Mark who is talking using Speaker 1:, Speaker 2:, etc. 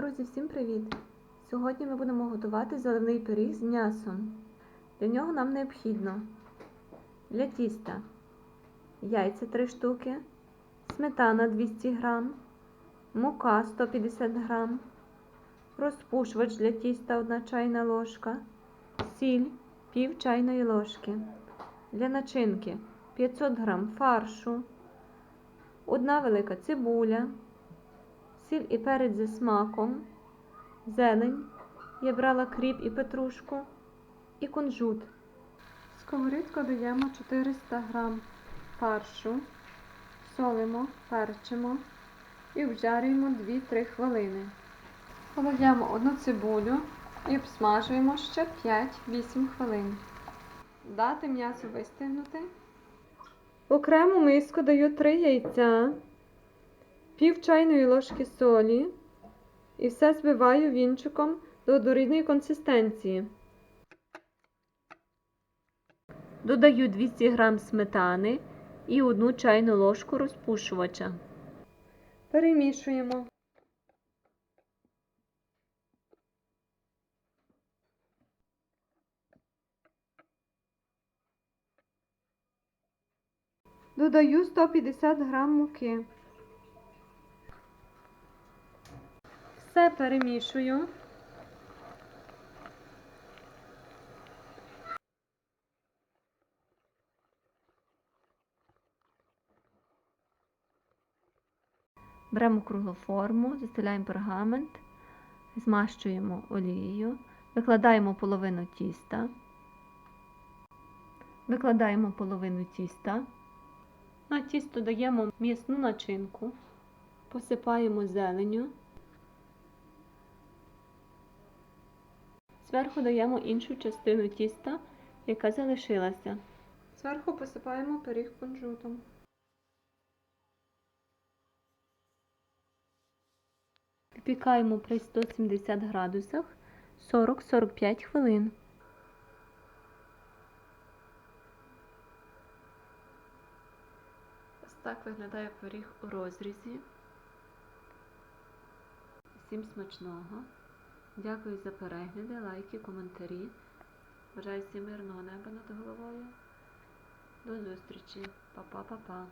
Speaker 1: Друзі, всім привіт! Сьогодні ми будемо готувати заливний пиріг з м'ясом. Для нього нам необхідно для тіста яйця 3 штуки, сметана 200 г, мука 150 г, розпушувач для тіста 1 чайна ложка, сіль пів чайної ложки. Для начинки 500 г фаршу, одна велика цибуля сіль і перець зі смаком, зелень. Я брала кріп і петрушку і кунжут. В сковорідку даємо 400 г фаршу, солимо, перчимо і обжарюємо 2-3 хвилини. Подаємо одну цибулю і обсмажуємо ще 5-8 хвилин. Дати м'ясо вистигнути. Окрему миску даю 3 яйця пів чайної ложки солі і все збиваю вінчиком до однорідної консистенції. Додаю 200 г сметани і 1 чайну ложку розпушувача. Перемішуємо. Додаю 150 г муки. Все перемішую. Беремо круглу форму, застеляємо пергамент, змащуємо олією, викладаємо половину тіста, викладаємо половину тіста, на тісто даємо м'ясну начинку, посипаємо зеленю. Зверху даємо іншу частину тіста, яка залишилася. Зверху посипаємо пиріг кунжутом. Випікаємо при 170 градусах 40-45 хвилин. Ось так виглядає пиріг у розрізі. Всім смачного! Дякую за перегляди, лайки, коментарі. Бажаю всім мирного неба над головою. До зустрічі. Па-па-па-па.